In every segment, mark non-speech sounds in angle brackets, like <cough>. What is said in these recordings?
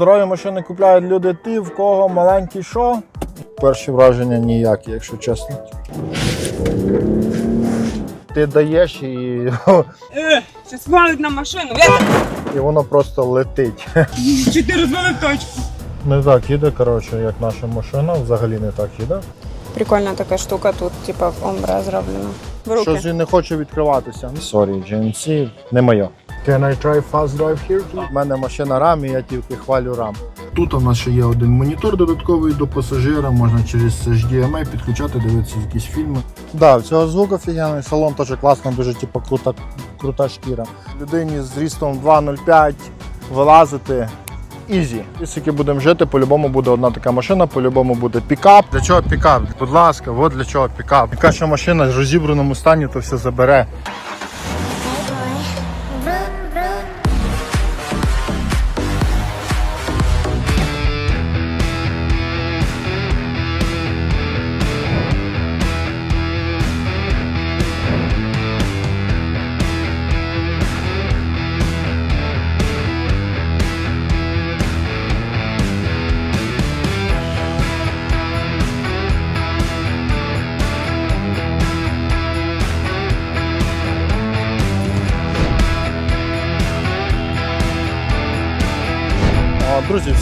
Здорові машини купляють люди ти, в кого маленький що. Перші враження ніякі, якщо чесно. Ти даєш і, Е, щас валить на машину. І воно просто летить. чи ти розвалив точку? Не так їде, коротше, як наша машина, взагалі не так їде. Прикольна така штука тут, типа в омбре зроблена. В руки. Щось він не хоче відкриватися. Sorry, GMC, не моє. Can I try fast drive here? У мене машина RAM, і я тільки хвалю RAM. Тут у нас ще є один монітор додатковий до пасажира, можна через HDMI підключати, дивитися якісь фільми. Да, в цього звук офігенний, салон теж класно, дуже типу, крута, крута шкіра. Людині з рістом 2.05 вилазити. Ізі. Скільки будемо жити, по-любому буде одна така машина, по-любому буде пікап. Для чого пікап? Будь ласка, от для чого пікап. Яка ще машина в розібраному стані, то все забере.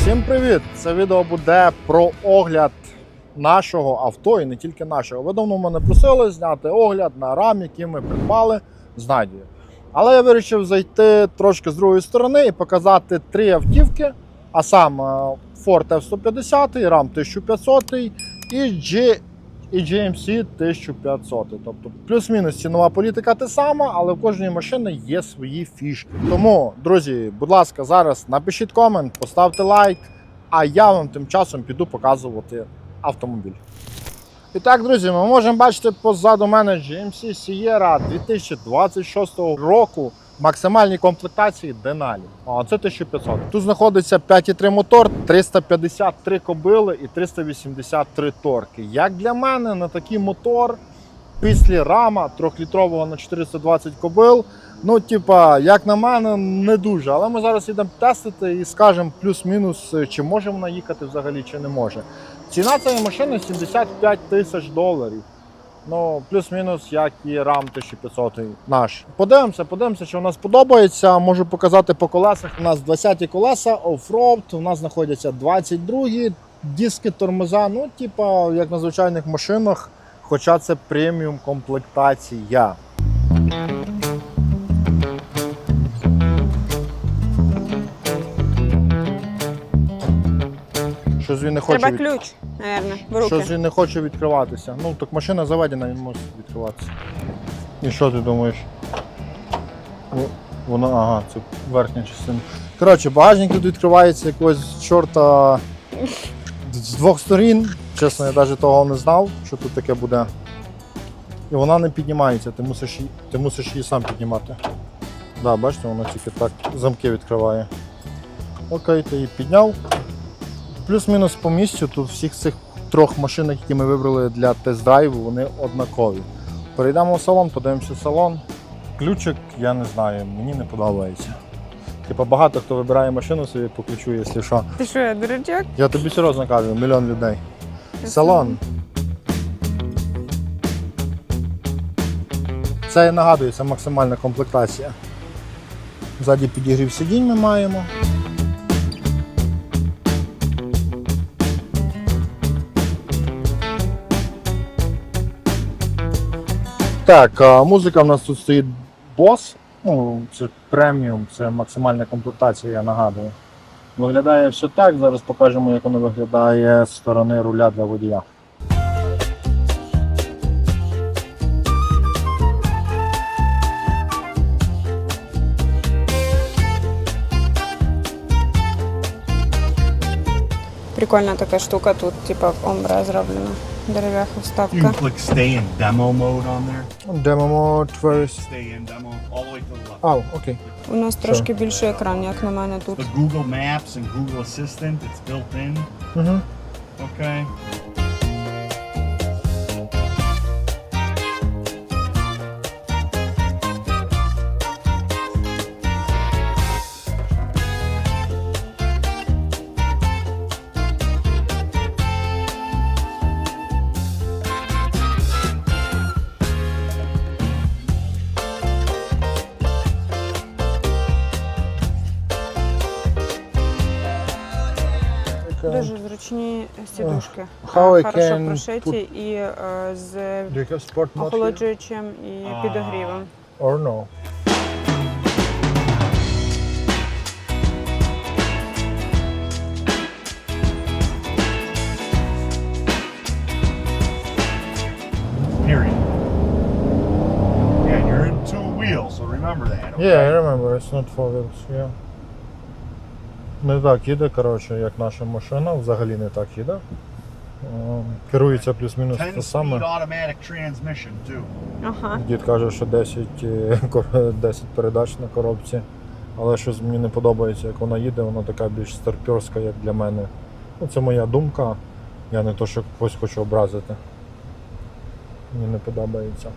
Всім привіт! Це відео буде про огляд нашого авто і не тільки нашого. Ви давно мене просили зняти огляд на рам, який ми придбали з Надією. Але я вирішив зайти трошки з другої сторони і показати три автівки, а саме Ford F-150, RAM 1500 і, і GMC 1500. Тобто плюс-мінус цінова політика те сама, але в кожній машини є свої фішки. Тому, друзі, будь ласка, зараз напишіть комент, поставте лайк, а я вам тим часом піду показувати автомобіль. І так, друзі, ми можемо бачити позаду мене GMC Sierra 2026 року. Максимальній комплектації Denali. А це 1500. Тут знаходиться 5,3 мотор, 353 кобили і 383 торки. Як для мене, на такий мотор після рама 3-літрового на 420 кобил. Ну, типа, як на мене, не дуже. Але ми зараз йдемо тестити і скажемо плюс-мінус, чи може вона їхати взагалі, чи не може. Ціна цієї машини 75 тисяч доларів. Ну, плюс-мінус, як і RAM 1500 наш. Подивимося, подивимося, що у нас подобається. Можу показати по колесах. У нас 20-ті колеса, оффроуд, у нас знаходяться 22 диски тормоза. Ну, типа, як на звичайних машинах, хоча це преміум комплектація. Щось він не хоче. Треба від- ключ, напевно, в руки. Щось він не хоче відкриватися. Ну, так машина заведена, він може відкриватися. І що ти думаєш? Воно, ага, це верхня частина. Коротше, багажник тут відкривається якогось чорта з двох сторін. Чесно, я навіть того не знав, що тут таке буде. І вона не піднімається, ти мусиш, її- ти мусиш її сам піднімати. Да, бачите, воно тільки так замки відкриває. Окей, ти її підняв. Плюс-мінус по місцю тут всіх цих трьох машинах, які ми вибрали для тест-драйву, вони однакові. Перейдемо в салон, подивимося салон. Ключик, я не знаю, мені не подобається. Типа багато хто вибирає машину собі по ключу, якщо що. Ти що, я дурачок? Я тобі серйозно кажу, мільйон людей. Салон. Це я нагадую, це максимальна комплектація. Ззаді підігрів сидінь ми маємо. Так, музика в нас тут стоїть бос. Ну, це преміум, це максимальна комплектація, я нагадую. Виглядає все так. Зараз покажемо, як воно виглядає з сторони руля для водія. Прикольна така штука тут, типа зроблена. Дерев'яха You can вставка. click stay in demo mode on there. Demo first. Stay in demo all the way to the left. А, окей. У нас трошки більший екран, як на мене тут. The Google Maps and Google Assistant, it's built in. Угу. Okay. зручні сідушки. How I Хорошо can прошиті put- і е, з Do you have sport mode here? охолоджуючим і А. підогрівом. Or no? Period. Yeah, you're in two wheels, so remember that. okay? Yeah, I remember, it's not four wheels, yeah. Не так їде, коротше, як наша машина, взагалі не так їде. Е, Керується плюс-мінус 10 те саме. automatic transmission, too. Ага. Дід каже, що 10, е, 10 передач на коробці. Але щось мені не подобається, як вона їде, вона така більш старперська, як для мене. Ну, це моя думка. Я не то, що когось хочу образити. Мені не подобається.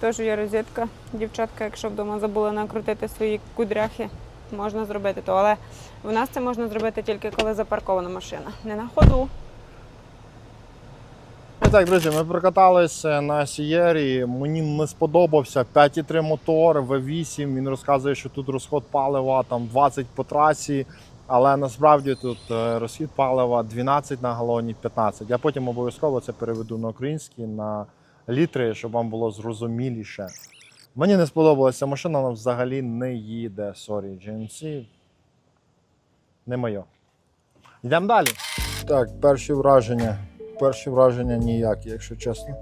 Теж є розетка. Дівчатка, якщо вдома забули накрутити свої кудряхи, можна зробити то. Але в нас це можна зробити тільки коли запаркована машина. Не на ходу. І так, друзі, ми прокаталися на Сієрі. Мені не сподобався 5,3 мотор V8. Він розказує, що тут розход палива там 20 по трасі. Але насправді тут е, розхід палива 12 на галоні 15. Я потім обов'язково це переведу на український на літри, щоб вам було зрозуміліше. Мені не сподобалася машина, вона взагалі не їде. Сорі, GMC. Не моє. Йдемо далі. Так, перші враження. Перші враження ніякі, якщо чесно.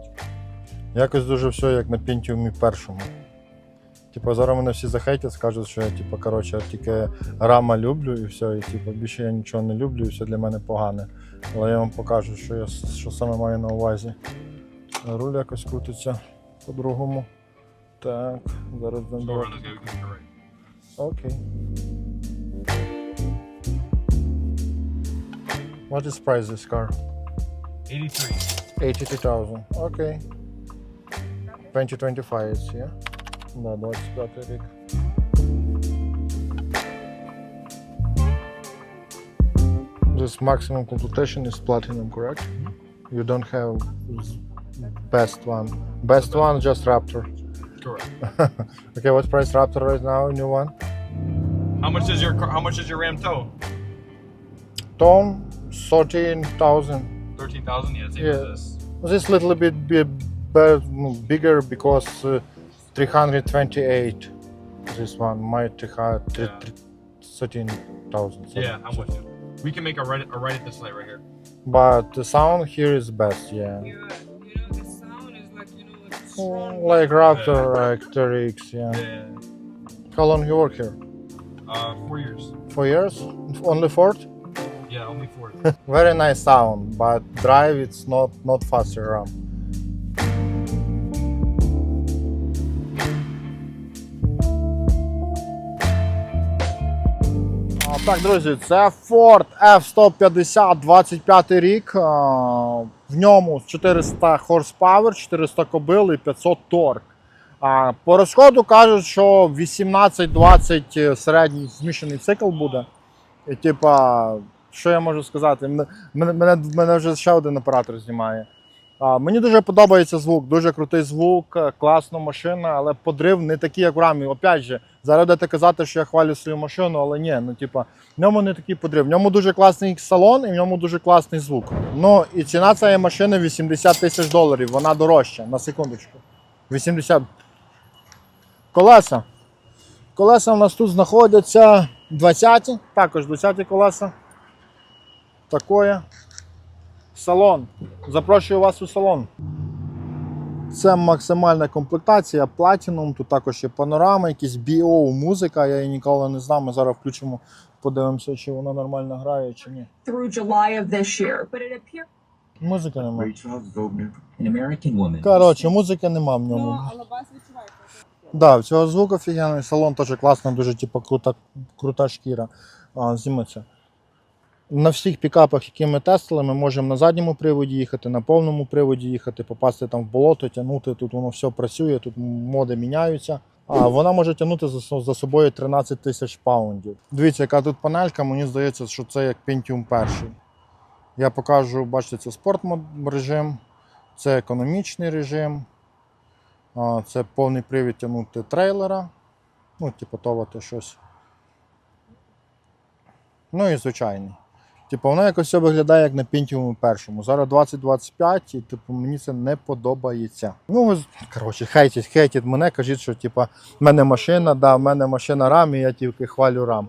Якось дуже все як на Pentium першому. Типу, зараз мене всі захейтять, скажуть, що я типу, коротше, тільки рама люблю і все, і типу, більше я нічого не люблю, і все для мене погане. Але я вам покажу, що я що саме маю на увазі. Руль якось крутиться по-другому. Так, зараз Go дамо. around this guy, we can go right. Окей. What is price this car? 83. 82,000. Окей. 2025, yeah? Да, 25 рік. This maximum completion is platinum, correct? You don't have s- best one. Best one, just Raptor. Correct. <laughs> Okay, what price Raptor right now? New one? How much is your car? How much is your Ram tow? Tone, 13,000. 13,000? Yeah, same Yeah. as this. This little bit bi- bi- mm, bigger because uh, 328. This one, my 300 Yeah. 13,000. so- Yeah, I'm with you. We can make a right a right at this light right here. But the sound here is best, yeah. You Like Raptor, like 3X, yeah. Yeah. How long you work here? Uh, four years. Four years? Only Ford? Yeah, only four. <laughs> Very nice sound, but drive it's not not faster ram. А, Так, друзі, це Ford F-150 25 рік. В ньому 400 horsepower, 400 кобил і 500 торк. А, По розходу кажуть, що 18-20 середній змішаний цикл буде. І типа, що я можу сказати? Мене, мене, мене вже ще один оператор знімає. А, мені дуже подобається звук, дуже крутий звук, е, класна машина, але подрив не такий, як в рамі. Опять же, зараз будете казати, що я хвалю свою машину, але ні, ну типа, в ньому не такий подрив. В ньому дуже класний салон і в ньому дуже класний звук. Ну і ціна цієї машини 80 тисяч доларів. Вона дорожча, на секундочку. 80. Колеса. Колеса у нас тут знаходяться 20-ті, також 20-ті колеса. Такое. Салон. Запрошую вас у салон. Це максимальна комплектація Platinum, тут також є панорама, якісь BO, музика, я її ніколи не знав. Ми зараз включимо, подивимося, чи вона нормально грає, чи ні. Музики немає. Коротше, музики нема в ньому. але бас відчувається. Да, в цього звук офігенний, салон теж класно, дуже типу, крута, крута шкіра. А, зніметься. На всіх пікапах, які ми тестили, ми можемо на задньому приводі їхати, на повному приводі їхати, попасти там в болото, тягнути. Тут воно все працює, тут моди міняються. А вона може тягнути за, собою 13 тисяч паундів. Дивіться, яка тут панелька, мені здається, що це як Pentium перший. Я покажу, бачите, це спорт режим, це економічний режим. Це повний привід тягнути трейлера. Ну, типу, товати щось. Ну і звичайний. Типу, воно якось все виглядає як на Pentium першому. Зараз 2025, і типу, мені це не подобається. Ну, коротше, хейтіть, хейтіть мене, кажіть, що типу, в мене машина, да, в мене машина рам, і я тільки хвалю рам.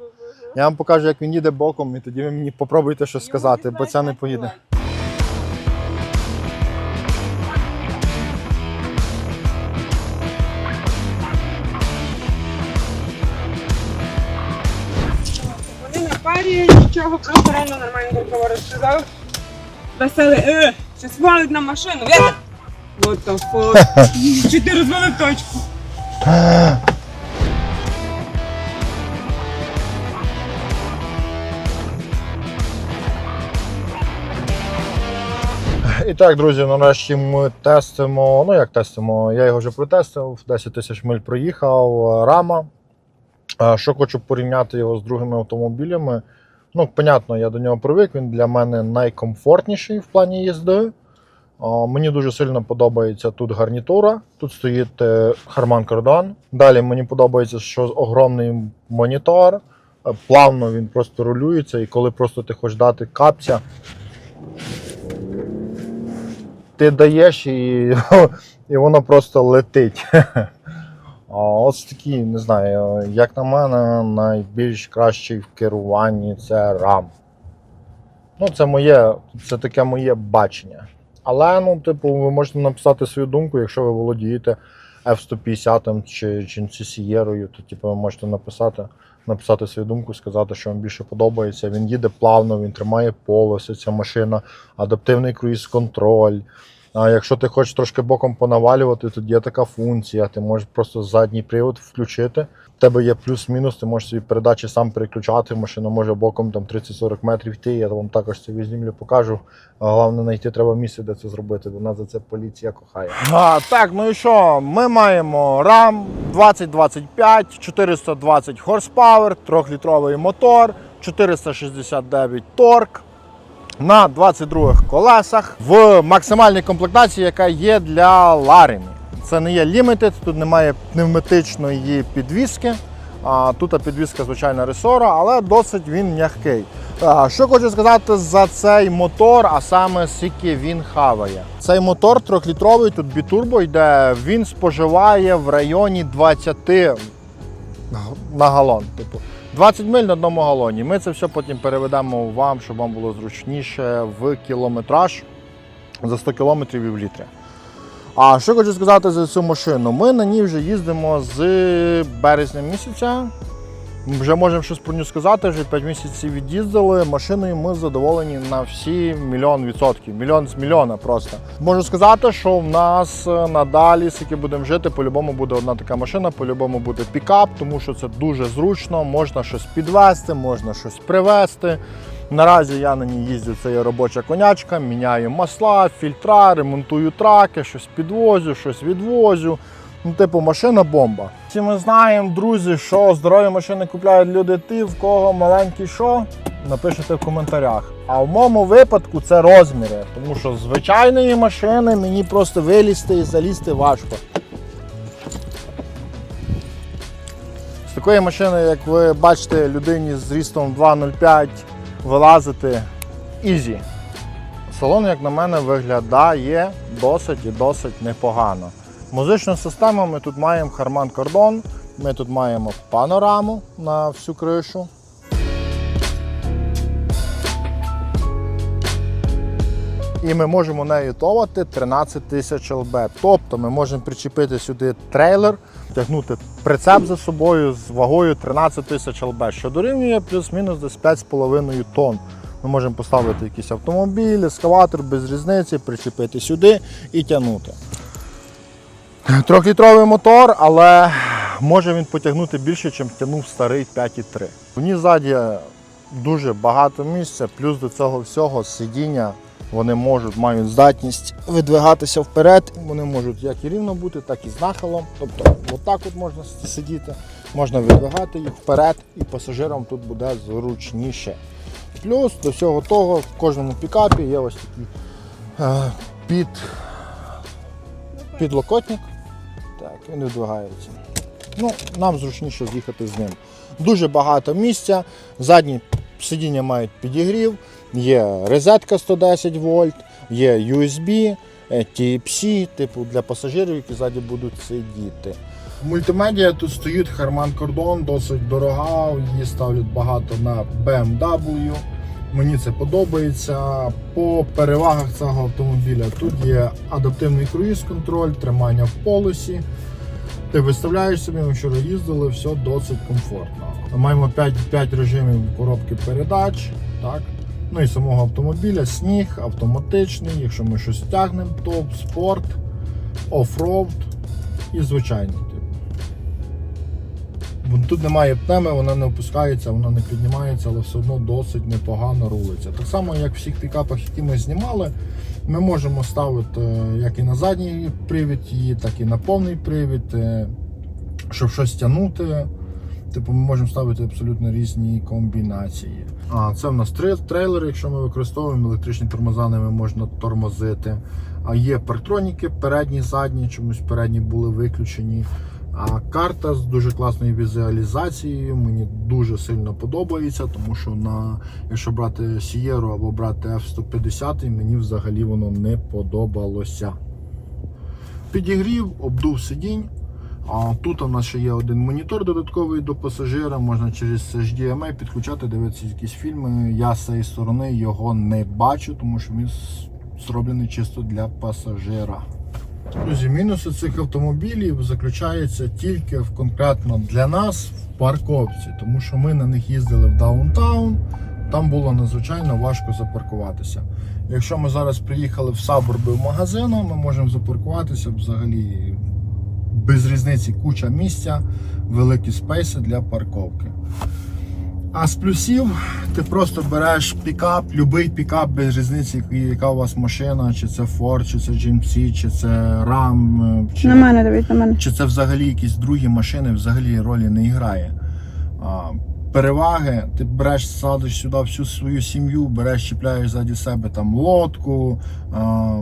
Я вам покажу, як він їде боком, і тоді ви мені попробуйте щось сказати, бо це не поїде. Нічого, просто реально нормально говорить. Сказав. Веселий, е, щось валить на машину, вітер! What the fuck? <laughs> Чи ти розвалив точку? І так, друзі, нарешті ми тестимо. Ну як тестимо? Я його вже протестив, 10 тисяч миль проїхав. е, Рама. Е, Що хочу порівняти його з другими автомобілями. Ну, понятно, я до нього привик. Він для мене найкомфортніший в плані їзди. Е, Мені дуже сильно подобається тут гарнітура. Тут стоїть е, Harman Kardon. Далі мені подобається, що огромний монітор. Е, Плавно він просто рулюється, і коли просто ти хочеш дати капця, ти даєш і, <laughs> і воно просто летить. <laughs> Ось такі, не знаю, як на мене, найбільш кращий в керуванні це RAM. Ну, це моє, це таке моє бачення. Але, ну, типу, ви можете написати свою думку, якщо ви володієте F-150 чи, чи Sierra, то типу, ви можете написати, написати свою думку, сказати, що вам більше подобається. Він їде плавно, він тримає полоси, ця машина, адаптивний круїз-контроль. А якщо ти хочеш трошки боком понавалювати, тут є така функція. Ти можеш просто задній привод включити. У тебе є плюс-мінус, ти можеш собі передачі сам переключати. Машина може боком там 30-40 метрів йти. Я вам також це візьмлю, покажу. Головне знайти треба місце, де це зробити. До нас за це поліція кохає. А, так, ну і що? Ми маємо RAM 2025, 420 хорспауер, 3-літровий мотор, 469 торк на 22 колесах в максимальній комплектації, яка є для Ларімі. Це не є Limited, тут немає пневматичної підвіски. Тут підвіска звичайна ресора, але досить він м'який. Що хочу сказати за цей мотор, а саме скільки він хаває. Цей мотор 3-літровий, тут бітурбо йде, він споживає в районі 20 на галон. Типу. 20 миль на одному галоні. Ми це все потім переведемо вам, щоб вам було зручніше в кілометраж за 100 кілометрів і в літрі. А що хочу сказати за цю машину? Ми на ній вже їздимо з березня місяця. Вже можемо щось про нього сказати, вже 5 місяців від'їздили. Машиною ми задоволені на всі мільйон відсотків. Мільйон з мільйона просто. Можу сказати, що в нас е, надалі, скільки будемо жити, по-любому буде одна така машина, по-любому буде пікап, тому що це дуже зручно, можна щось підвезти, можна щось привезти. Наразі я на ній їздю, це є робоча конячка, міняю масла, фільтра, ремонтую траки, щось підвозю, щось відвозю. Ну, типу, машина бомба. Всі ми знаємо, друзі, що здорові машини купляють люди ті, в кого маленький що, напишете в коментарях. А в моєму випадку це розміри, тому що звичайної машини мені просто вилізти і залізти важко. З такої машини, як ви бачите, людині з рістом 2,05 вилазити ізі. Салон, як на мене, виглядає досить і досить непогано. Музичну систему ми тут маємо Harman Kardon, ми тут маємо панораму на всю кришу. І ми можемо нею товати 13 тисяч ЛБ. Тобто ми можемо причепити сюди трейлер, тягнути прицеп за собою з вагою 13 тисяч ЛБ, що дорівнює плюс-мінус десь 5,5 тонн. Ми можемо поставити якийсь автомобіль, ескаватор без різниці, причепити сюди і тягнути. Трьохлітровий мотор, але може він потягнути більше, ніж тягнув старий 5,3. Мені ззаді дуже багато місця, плюс до цього всього сидіння вони можуть, мають здатність видвигатися вперед. Вони можуть як і рівно бути, так і з нахилом. Тобто, отак от можна сидіти, можна видвигати їх вперед, і пасажирам тут буде зручніше. Плюс до всього того в кожному пікапі є ось такий е, під, підлокотник. Так, він видвигається. Ну, нам зручніше з'їхати з ним. Дуже багато місця. Задній сидіння мають підігрів, є розетка 110 вольт, є USB, е, Type-C, типу для пасажирів, які ззаді будуть сидіти. Мультимедіа тут стоїть Harman Kardon, досить дорога, її ставлять багато на BMW. Мені це подобається. По перевагах цього автомобіля тут є адаптивний круїз-контроль, тримання в полосі. Ти виставляєш собі, ми вчора їздили, все досить комфортно. Ми маємо 5, 5 режимів коробки передач. Так? Ну і самого автомобіля, сніг, автоматичний, якщо ми щось тягнемо, то спорт, оффроуд і звичайний Тут немає пнеми, вона не опускається, вона не піднімається, але все одно досить непогано рулиться. Так само, як в всіх пікапах, які ми знімали, ми можемо ставити е, як і на задній привід її, так і на повний привід, е, щоб щось тягнути. Типу, ми можемо ставити абсолютно різні комбінації. А це в нас трей- трейлер, якщо ми використовуємо електричні тормоза, ними можна тормозити. А є партроніки, передні, задні, чомусь передні були виключені. А карта з дуже класною візуалізацією мені дуже сильно подобається, тому що на якщо брати Sierra або брати F150, мені взагалі воно не подобалося. Підігрів, обдув сидінь. А тут у нас ще є один монітор додатковий до пасажира. Можна через HDMI підключати, дивитися якісь фільми. Я з цієї сторони його не бачу, тому що він зроблений чисто для пасажира. Друзі, мінуси цих автомобілів заключаються тільки в конкретно для нас в парковці, тому що ми на них їздили в даунтаун. Там було надзвичайно важко запаркуватися. Якщо ми зараз приїхали в саборби в магазину, ми можемо запаркуватися взагалі без різниці куча місця, великі спейси для парковки. А з плюсів ти просто береш пікап, будь-який пікап без різниці, яка у вас машина, чи це Ford, чи це GMC, чи це Ram, е, чи, На мене дивись, на мене. чи це взагалі якісь другі машини, взагалі ролі не грає. А, переваги, ти береш, садиш сюди всю свою сім'ю, береш, чіпляєш ззаді себе там лодку, а,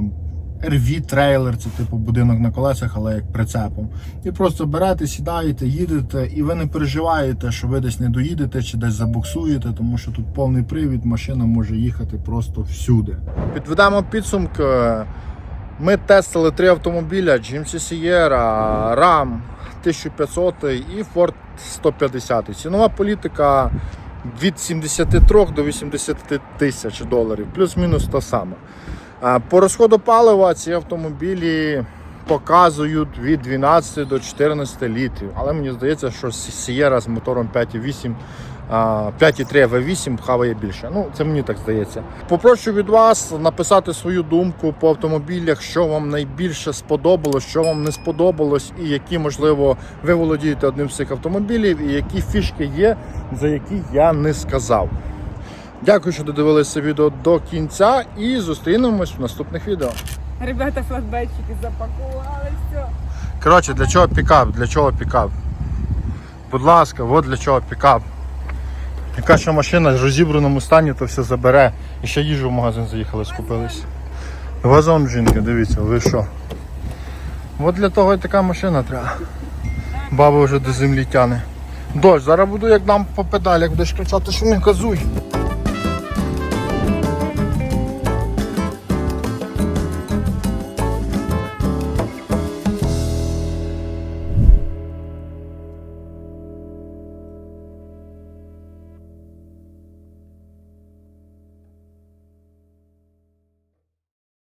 RV трейлер, це типу будинок на колесах, але як прицепом. І просто берете, сідаєте, їдете, і ви не переживаєте, що ви десь не доїдете чи десь забуксуєте, тому що тут повний привід, машина може їхати просто всюди. Підведемо підсумки. Ми тестили три автомобіля: GMC Sierra, Ram 1500 і Ford 150. Цінова політика від 73 до 80 тисяч доларів, плюс-мінус та саме. По розходу палива ці автомобілі показують від 12 до 14 літрів. Але мені здається, що Sierra з мотором 5,8 5,3 V8 хаває більше. Ну, це мені так здається. Попрошу від вас написати свою думку по автомобілях, що вам найбільше сподобалось, що вам не сподобалось, і які, можливо, ви володієте одним з цих автомобілів, і які фішки є, за які я не сказав. Дякую, що додивилися відео до кінця, і зустрінемось в наступних відео. Ребята, флешбетчики запакували, все. Коротше, для чого пікап? Для чого пікап? Будь ласка, от для чого пікап. Яка ще машина в розібраному стані, то все забере. І ще їжу в магазин заїхали, скупились. Вазон жінки, дивіться, ви що? От для того і така машина треба. Баба вже до землі тяне. Дощ, зараз буду як нам по педалях, будеш кричати, що не газуй.